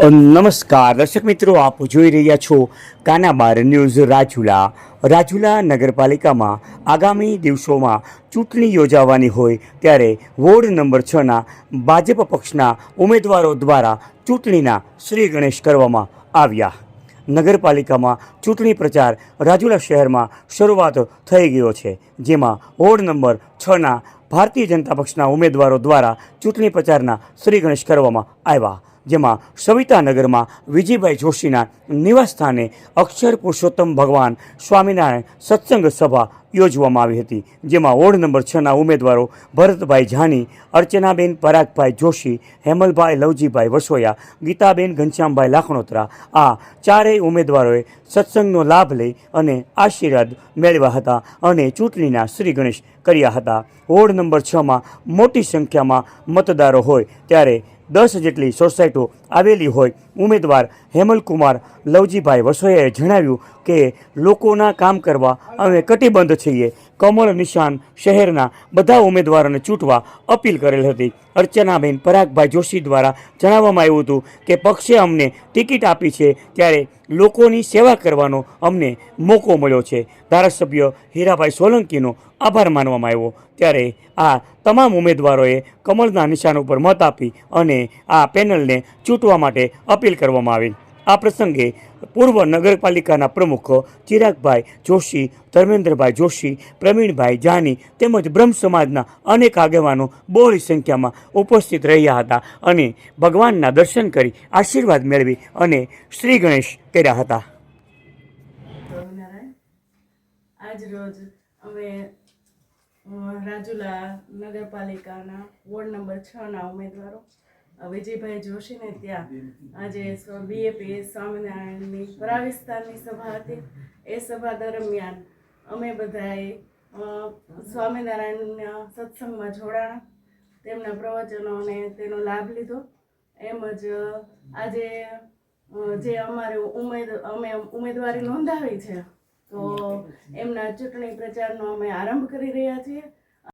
નમસ્કાર. દર્શક મિત્રો, આપ જોઈ રહ્યા છો કાનાબાર ન્યૂઝ રાજુલા. રાજુલા નગરપાલિકામાં આગામી દિવસોમાં ચૂંટણી યોજાવાની હોય ત્યારે વોર્ડ નંબર છના ભાજપ પક્ષના ઉમેદવારો દ્વારા ચૂંટણીના શ્રી ગણેશ કરવામાં આવ્યા. નગરપાલિકામાં ચૂંટણી પ્રચાર રાજુલા શહેરમાં શરૂઆત થઈ ગયો છે, જેમાં વોર્ડ નંબર છના ભારતીય જનતા પક્ષના ઉમેદવારો દ્વારા ચૂંટણી પ્રચારના શ્રી ગણેશ કરવામાં આવ્યા. જેમાં સવિતાનગરમાં વિજયભાઈ જોશીના નિવાસસ્થાને અક્ષર પુરુષોત્તમ ભગવાન સ્વામિનારાયણ સત્સંગ સભા યોજવામાં આવી હતી, જેમાં વોર્ડ નંબર છના ઉમેદવારો ભરતભાઈ જાની, અર્ચનાબેન પરાગભાઈ જોશી, હેમલભાઈ લવજીભાઈ વસોયા, ગીતાબેન ઘનશ્યામભાઈ લાખણોત્રા આ ચારેય ઉમેદવારોએ સત્સંગનો લાભ લઈ અને આશીર્વાદ મેળવ્યા હતા અને ચૂંટણીના શ્રી ગણેશ કર્યા હતા. વોર્ડ નંબર છમાં મોટી સંખ્યામાં મતદારો હોય ત્યારે દસ જેટલી સોસાયટીઓ આવેલી હોય. ઉમેદવાર હેમલકુમાર લવજીભાઈ વસોયાએ જણાવ્યું કે લોકોના કામ કરવા અમે કટિબદ્ધ છીએ. કમળ નિશાન શહેરના બધા ઉમેદવારોને ચૂંટવા અપીલ કરેલ હતી. અર્ચનાબેન પરાગભાઈ જોશી દ્વારા જણાવવામાં આવ્યું હતું કે પક્ષે અમને ટિકિટ આપી છે ત્યારે લોકોની સેવા કરવાનો અમને મોકો મળ્યો છે. ધારાસભ્ય હીરાભાઈ સોલંકીનો આભાર માનવામાં આવ્યો. ત્યારે આ તમામ ઉમેદવારોએ કમળના નિશાન ઉપર મત આપી અને આ પેનલને ચૂંટવા માટે અપીલ કરવામાં આવી. આ પ્રસંગે પૂર્વ નગરપાલિકાના પ્રમુખ ચિરાગભાઈ જોશી, ધર્મેન્દ્રભાઈ જોશી, પ્રવીણભાઈ જાની તેમજ બ્રહ્મ સમાજના અનેક આગેવાનો બહોળી સંખ્યામાં ઉપસ્થિત રહ્યા હતા અને ભગવાનના દર્શન કરી આશીર્વાદ મેળવી અને શ્રી ગણેશ કર્યા હતા. આજ રોજ અમે રાજુલા નગરપાલિકાના વોર્ડ નંબર છ ના ઉમેદવારો વિજયભાઈ જોશીને ત્યાં આજે બીએપી સ્વામિનારાયણની પરાવિસ્તારની સભા હતી. એ સભા દરમિયાન અમે બધાએ સ્વામિનારાયણના સત્સંગમાં જોડાણા. તેમના પ્રવચનોને તેનો લાભ લીધો. એમ જ આજે જે અમારે ઉમેદ અમે ઉમેદવારી નોંધાવી છે તો એમના ચૂંટણી પ્રચારનો અમે આરંભ કરી રહ્યા છીએ.